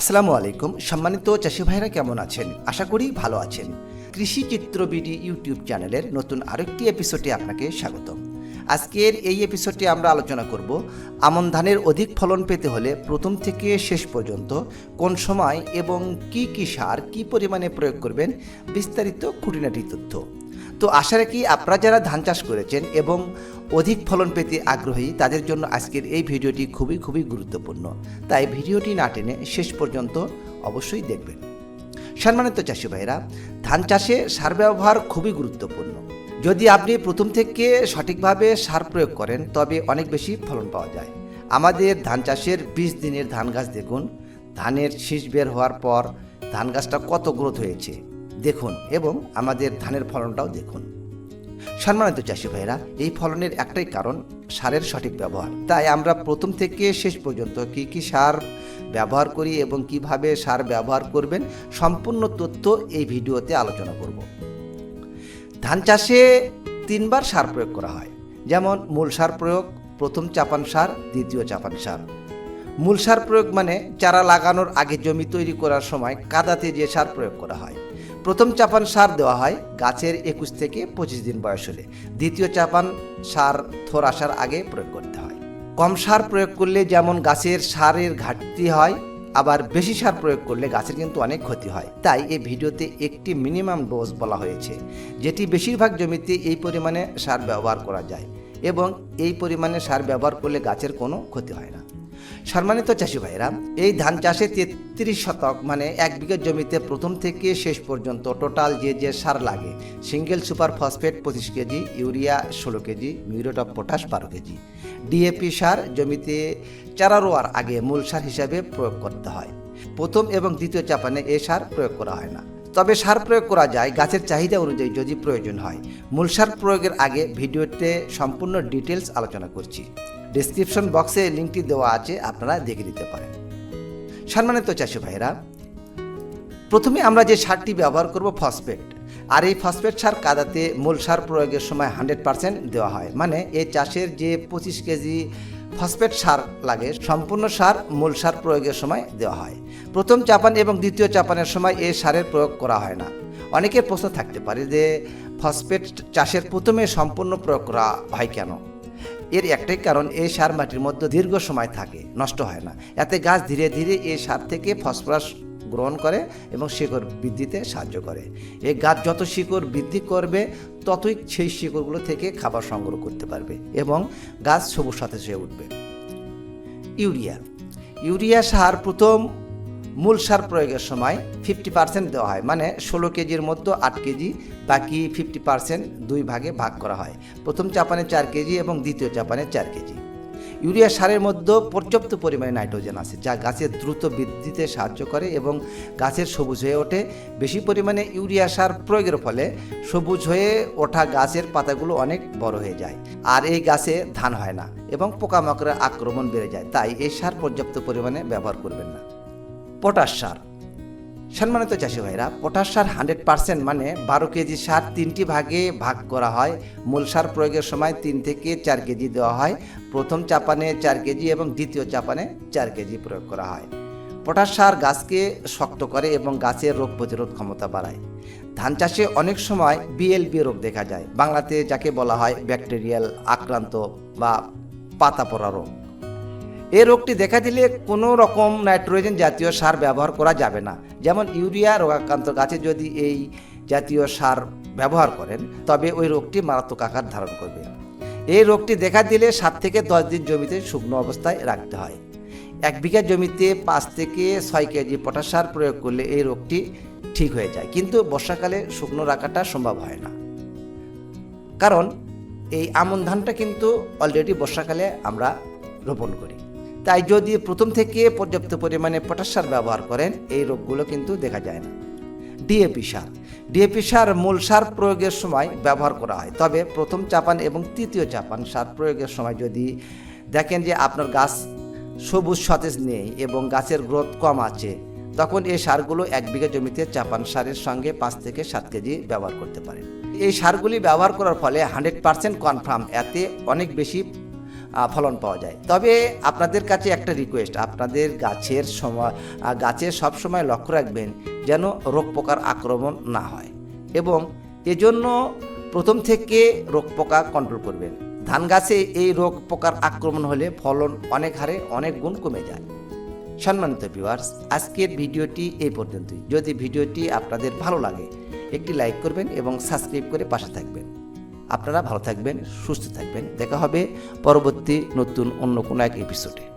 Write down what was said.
আসসালামু আলাইকুম। সম্মানিত চাষি ভাইরা কেমন আছেন? আশা করি ভালো আছেন। কৃষি চিত্র বিডি ইউটিউব চ্যানেলের নতুন আরেকটি এপিসোডে আপনাকে স্বাগতম আজকের এই এপিসোডে আমরা আলোচনা করব, আমন ধানের অধিক ফলন পেতে হলে প্রথম থেকে শেষ পর্যন্ত কোন সময় এবং কি কি সার কি পরিমাণে প্রয়োগ করবেন, বিস্তারিত খুঁটিনাটি তথ্য। তো আশা রাখি আপনারা যারা ধান চাষ করেছেন এবং অধিক ফলন পেতে আগ্রহী তাদের জন্য আজকের এই ভিডিওটি খুবই খুবই গুরুত্বপূর্ণ। তাই ভিডিওটি না টেনে শেষ পর্যন্ত অবশ্যই দেখবেন। সম্মানিত চাষি ভাইরা ধান চাষে সার ব্যবহার খুবই গুরুত্বপূর্ণ। যদি আপনি প্রথম থেকে সঠিকভাবে সার প্রয়োগ করেন, তবে অনেক বেশি ফলন পাওয়া যায়। আমাদের ধান চাষের বিশ দিনের ধান গাছ দেখুন। ধানের শীষ বের হওয়ার পর ধান গাছটা কত গ্রোথ হয়েছে, দেখুন এবং আমাদের ধানের ফলনটাও দেখুন। সম্মানিত চাষি ভাইরা এই ফলনের একটাই কারণ সারের সঠিক ব্যবহার। তাই আমরা প্রথম থেকে শেষ পর্যন্ত কি কি সার ব্যবহার করি এবং কীভাবে সার ব্যবহার করবেন সম্পূর্ণ তথ্য এই ভিডিওতে আলোচনা করব। ধান চাষে তিনবার সার প্রয়োগ করা হয়। যেমন, মূল সার প্রয়োগ, প্রথম চাপান সার, দ্বিতীয় চাপান সার। মূল সার প্রয়োগ মানে চারা লাগানোর আগে জমি তৈরি করার সময় কাদাতে যে সার প্রয়োগ করা হয়। প্রথম চাপান সার দেওয়া হয় গাছের একুশ থেকে পঁচিশ দিন বয়স হলে। দ্বিতীয় চাপান সার থোর আসার আগে প্রয়োগ করতে হয়। কম সার প্রয়োগ করলে যেমন গাছের সারের ঘাটতি হয়, আবার বেশি সার প্রয়োগ করলে গাছের কিন্তু অনেক ক্ষতি হয়। তাই এই ভিডিওতে একটি মিনিমাম ডোজ বলা হয়েছে, যেটি বেশিরভাগ জমিতে এই পরিমাণে সার ব্যবহার করা যায় এবং এই পরিমাণে সার ব্যবহার করলে গাছের কোনো ক্ষতি হয় না। সম্মানিত চাষি ভাইরা এই ধান চাষে তেত্রিশ শতক মানে এক বিঘা জমিতে প্রথম থেকে শেষ পর্যন্ত টোটাল যে যে সার লাগে সিঙ্গেল সুপার ফসফেট পঁচিশ কেজি ইউরিয়া ষোলো কেজি, মিউরেট অফ পটাশ বারো কেজি। ডিএপি সার জমিতে চারা রোয়ার আগে মূল সার হিসাবে প্রয়োগ করতে হয়। প্রথম এবং দ্বিতীয় চাপানে এ সার প্রয়োগ করা হয় না। তবে সার প্রয়োগ করা যায় গাছের চাহিদা অনুযায়ী যদি প্রয়োজন হয়। মূল সার প্রয়োগের আগে ভিডিওতে সম্পূর্ণ ডিটেলস আলোচনা করছি। ডিসক্রিপশন বক্সে লিঙ্কটি দেওয়া আছে, আপনারা দেখে নিতে পারেন। সম্মানিত চাষি ভাইরা প্রথমে আমরা যে সারটি ব্যবহার করব ফসফেট আর এই ফসফেট সার কাদাতে মূল সার প্রয়োগের সময় হান্ড্রেড পার্সেন্ট দেওয়া হয়। মানে এই চাষের যে পঁচিশ কেজি ফসফেট সার লাগে, সম্পূর্ণ সার মূল সার প্রয়োগের সময় দেওয়া হয়। প্রথম চাপান এবং দ্বিতীয় চাপানের সময় এই সারের প্রয়োগ করা হয় না। অনেকের প্রশ্ন থাকতে পারে যে ফসফেট চাষের প্রথমে সম্পূর্ণ প্রয়োগ করা হয় কেন? এর একটাই কারণ এই সার মাটির মধ্যে দীর্ঘ সময় থাকে, নষ্ট হয় না। এতে গাছ ধীরে ধীরে এই সার থেকে ফসফরাস গ্রহণ করে এবং শিকড় বৃদ্ধিতে সাহায্য করে। এই গাছ যত শিকড় বৃদ্ধি করবে, ততই সেই শিকড়গুলো থেকে খাবার সংগ্রহ করতে পারবে এবং গাছ সবুজ সতেজ হয়ে উঠবে। ইউরিয়া। ইউরিয়া সার প্রথম মূল সার প্রয়োগের সময় ফিফটি পার্সেন্ট দেওয়া হয়। মানে ষোলো কেজির মধ্যে আট কেজি, বাকি ফিফটি পার্সেন্ট দুই ভাগে ভাগ করা হয়। প্রথম চাপানে চার কেজি এবং দ্বিতীয় চাপানে চার কেজি। ইউরিয়া সারের মধ্যে পর্যাপ্ত পরিমাণে নাইট্রোজেন আছে, যা গাছের দ্রুত বৃদ্ধিতে সাহায্য করে এবং গাছের সবুজ হয়ে ওঠে। বেশি পরিমাণে ইউরিয়া সার প্রয়োগের ফলে সবুজ হয়ে ওঠা গাছের পাতাগুলো অনেক বড় হয়ে যায় আর এই গাছে ধান হয় না এবং পোকামাকড়ের আক্রমণ বেড়ে যায়। তাই এই সার পর্যাপ্ত পরিমাণে ব্যবহার করবেন না। পটাশ সার। সম্মানিত চাষি ভাইরা, পটাশ সার হান্ড্রেড পার্সেন্ট মানে বারো কেজি সার তিনটি ভাগে ভাগ করা হয়। মূল সার প্রয়োগের সময় তিন থেকে চার কেজি দেওয়া হয়। প্রথম চাপানে চার কেজি এবং দ্বিতীয় চাপানে চার কেজি প্রয়োগ করা হয়। পটাশ সার গাছকে শক্ত করে এবং গাছের রোগ প্রতিরোধ ক্ষমতা বাড়ায়। ধান চাষে অনেক সময় বিএলবি রোগ দেখা যায়। বাংলাতে যাকে বলা হয় ব্যাকটেরিয়াল আক্রান্ত বা পাতা পড়া রোগ। এই রোগটি দেখা দিলে কোনো রকম নাইট্রোজেন জাতীয় সার ব্যবহার করা যাবে না। যেমন ইউরিয়া রোগাক্রান্ত গাছে যদি এই জাতীয় সার ব্যবহার করেন, তবে ওই রোগটি মারাত্মক আকার ধারণ করবে। এই রোগটি দেখা দিলে সাত থেকে দশ দিন জমিতে শুকনো অবস্থায় রাখতে হয়। এক বিঘা জমিতে পাঁচ থেকে ছয় কেজি পটাশ সার প্রয়োগ করলে এই রোগটি ঠিক হয়ে যায়। কিন্তু বর্ষাকালে শুকনো রাখাটা সম্ভব হয় না। কারণ এই আমন ধানটা কিন্তু অলরেডি বর্ষাকালে আমরা রোপণ করি। তাই যদি প্রথম থেকে পর্যাপ্ত পরিমাণে পটাশ সার ব্যবহার করেন, এই রোগগুলো কিন্তু দেখা যায় না। ডিএপি সার। ডিএপি সার মূল সার প্রয়োগের সময় ব্যবহার করা হয়। তবে প্রথম চাপান এবং তৃতীয় চাপান সার প্রয়োগের সময় যদি দেখেন যে আপনার গাছ সবুজ, সতেজ নেই এবং গাছের গ্রোথ কম আছে, তখন এই সারগুলো এক বিঘা জমিতে চাপান সারের সঙ্গে পাঁচ থেকে সাত কেজি ব্যবহার করতে পারেন। এই সারগুলি ব্যবহার করার ফলে হান্ড্রেড পার্সেন্ট কনফার্ম এতে অনেক বেশি ফলন পাওয়া যায়। তবে আপনাদের কাছে একটা রিকোয়েস্ট আপনাদের গাছের সময় গাছের সব সময় লক্ষ্য রাখবেন যেন রোগ পোকার আক্রমণ না হয় এবং এজন্য প্রথম থেকে রোগ পোকা কন্ট্রোল করবেন। ধান গাছে এই রোগ পোকার আক্রমণ হলে ফলন অনেক হারে অনেক গুণ কমে যায়। সম্মানিত ভিউয়ার্স আজকের ভিডিওটি এই পর্যন্তই। যদি ভিডিওটি আপনাদের ভালো লাগে, একটি লাইক করবেন এবং সাবস্ক্রাইব করে পাশে থাকবেন। আপনারা ভালো থাকবেন সুস্থ থাকবেন। দেখা হবে পরবর্তী নতুন অন্য কোনো এক এপিসোডে